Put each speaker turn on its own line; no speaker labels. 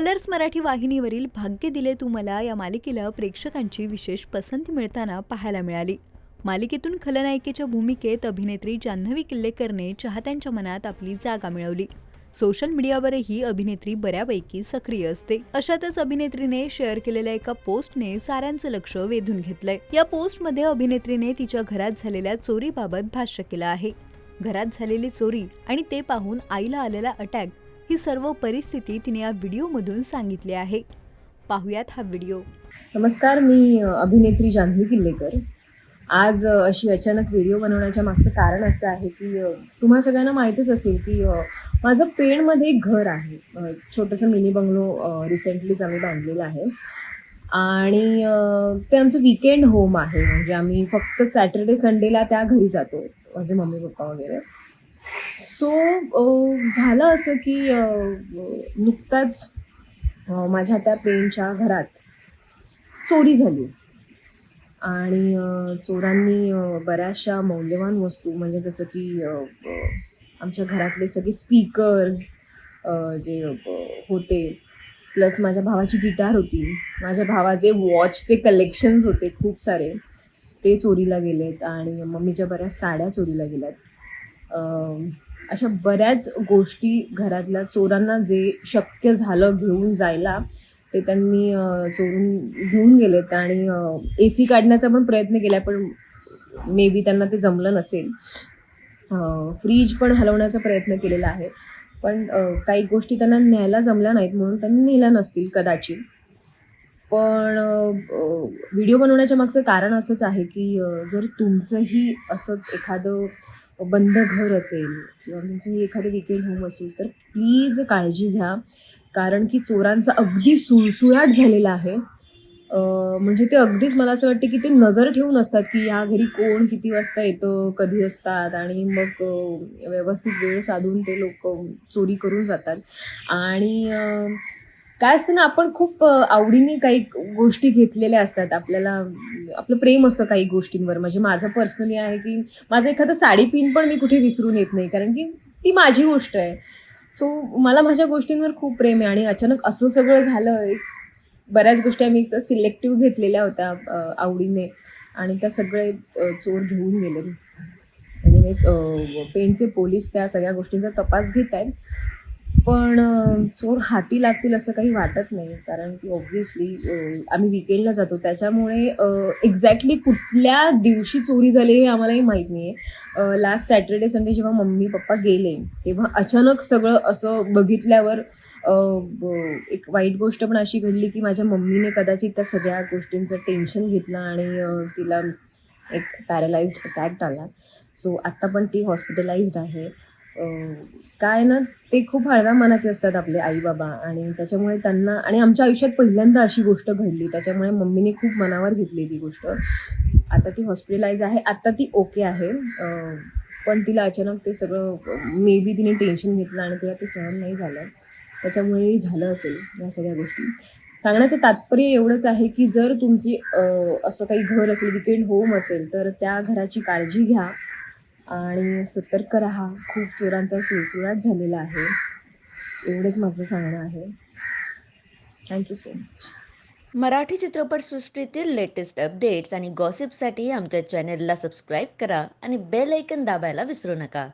Colours Marathi वाहिनीवरील भाग्य दिले तू मला या मालिकेला प्रेक्षकांची विशेष पसंती मिळताना पाहायला मिळाली. मालिकेतून खलनायिकेच्या भूमिकेत अभिनेत्री जान्हवी किल्लेकरने चाहत्यांच्या मनात आपली जागा मिळवली. सोशल मीडियावरही अभिनेत्री बऱ्यापैकी सक्रिय असते. अशातच अभिनेत्रीने शेअर केलेल्या एका पोस्टने साऱ्यांचं लक्ष वेधून घेतलंय. या पोस्टमध्ये अभिनेत्रीने तिच्या घरात झालेल्या चोरीबाबत भाष्य केलं आहे. घरात झालेली चोरी आणि ते पाहून आईला आलेला अटॅक ही सर्व परिस्थिती तिने या व्हिडिओमधून सांगितली आहे. पाहूयात हा व्हिडिओ.
नमस्कार मी अभिनेत्री जान्हवी किल्लेकर. आज अशी अचानक व्हिडिओ बनवण्याच्या मागचं कारण असं आहे की तुम्हा सगळ्यांना माहीतच असेल की माझं पेणमध्ये एक घर आहे. छोटंसं मिनी बंगलो रिसेंटलीच आम्ही बांधलेलं आहे. आणि ते आमचं विकेंड होम आहे. म्हणजे आम्ही फक्त सॅटर्डे संडेला त्या घरी जातो. माझे मम्मी पप्पा वगैरे. सो झालं असं की नुकताच माझ्या त्या पेनच्या घरात चोरी झाली. आणि चोरांनी बऱ्याचशा मौल्यवान वस्तू म्हणजे जसं की आमच्या घरातले सगळे स्पीकर्स जे होते प्लस माझ्या भावाची गिटार होती. माझ्या भावाचे वॉचचे कलेक्शन्स होते खूप सारे. ते चोरीला गेलेत आणि मम्मीच्या बऱ्याच साड्या चोरीला गेल्यात. आहेत अशा बऱ्याच गोष्टी घरातल्या चोरांना जे शक्य झालं घेऊन जायला ते त्यांनी चोरून घेऊन गेलेत आणि ए सी काढण्याचा पण प्रयत्न केला पण मे बी त्यांना ते जमलं नसेल. फ्रीज पण हलवण्याचा प्रयत्न केलेला आहे. पण काही गोष्टी त्यांना न्यायला जमल्या नाहीत म्हणून त्यांनी नेल्या नसतील कदाचित. पण व्हिडिओ बनवण्याच्या मागचं कारण असंच आहे की जर तुमचंही असंच एखादं बंद घर असेल किंवा तुमचं एखादं विकेंड होम असेल तर प्लीज काळजी घ्या. कारण की चोरांचा अगदी सुळसुळाट झालेला आहे. म्हणजे ते अगदीच मला असं वाटतं की ते नजर ठेवून असतात की या घरी कोण किती वाजता येतं कधी असतात आणि मग व्यवस्थित वेळ साधून ते लोक चोरी करून जातात. आणि काय असतं ना आपण खूप आवडीने काही गोष्टी घेतलेल्या असतात. आपल्याला आपलं प्रेम असतं काही गोष्टींवर. म्हणजे माझं पर्सनली आहे की माझं एखादं साडी पिन पण मी कुठे विसरून येत नाही. कारण की ती माझी गोष्ट आहे. सो मला माझ्या गोष्टींवर खूप प्रेम आहे. आणि अचानक असं सगळं झालं बऱ्याच गोष्टी आम्ही सिलेक्टिव्ह घेतलेल्या होत्या आवडीने. आणि त्या सगळे चोर घेऊन गेले. एनिवेज पोलीस त्या सगळ्या गोष्टींचा तपास घेत आहेत. पण चोर हाती लागतील असं काही वाटत नाही. कारण की ऑब्व्हियसली आम्ही विकेंडला जातो. त्याच्यामुळे एक्झॅक्टली कुठल्या दिवशी चोरी झाली हे आम्हालाही माहीत नाही आहे लास्ट सॅटर्डे संडे जेव्हा मम्मी पप्पा गेले तेव्हा अचानक सगळं असं बघितल्यावर ब- एक वाईट गोष्ट पण अशी घडली की माझ्या मम्मीने कदाचित त्या सगळ्या गोष्टींचं टेन्शन घेतलं आणि तिला एक पॅरालाइज्ड अटॅक आला. सो आत्ता पण ती हॉस्पिटलाइज्ड आहे. काय ना ते खूप हळव्या मनाचे असतात आपले आई बाबा आणि त्याच्यामुळे त्यांना आणि आमच्या आयुष्यात पहिल्यांदा अशी गोष्ट घडली. त्याच्यामुळे मम्मीने खूप मनावर घेतली ती गोष्ट. आता ती हॉस्पिटलाइज आहे. आत्ता ती ओके आहे. पण तिला अचानक ते सगळं मे बी तिने टेन्शन घेतलं आणि तिला ते सहन नाही झालं. त्याच्यामुळे झालं असेल या सगळ्या गोष्टी. सांगण्याचं तात्पर्य एवढंच आहे की जर तुमची असं काही घर असेल विकेंड होम असेल तर त्या घराची काळजी घ्या. आणि सतर्क राहा. खूप चोरांचा सुळसुळाट झालेला आहे. एवढंच माझं सांगणं आहे. Thank you so much
Marathi चित्रपटसृष्टीतील लेटेस्ट अपडेट्स आणि गॉसिपसाठी आमच्या चॅनेलला सबस्क्राईब करा आणि बेल ऐकन दाबायला विसरू नका.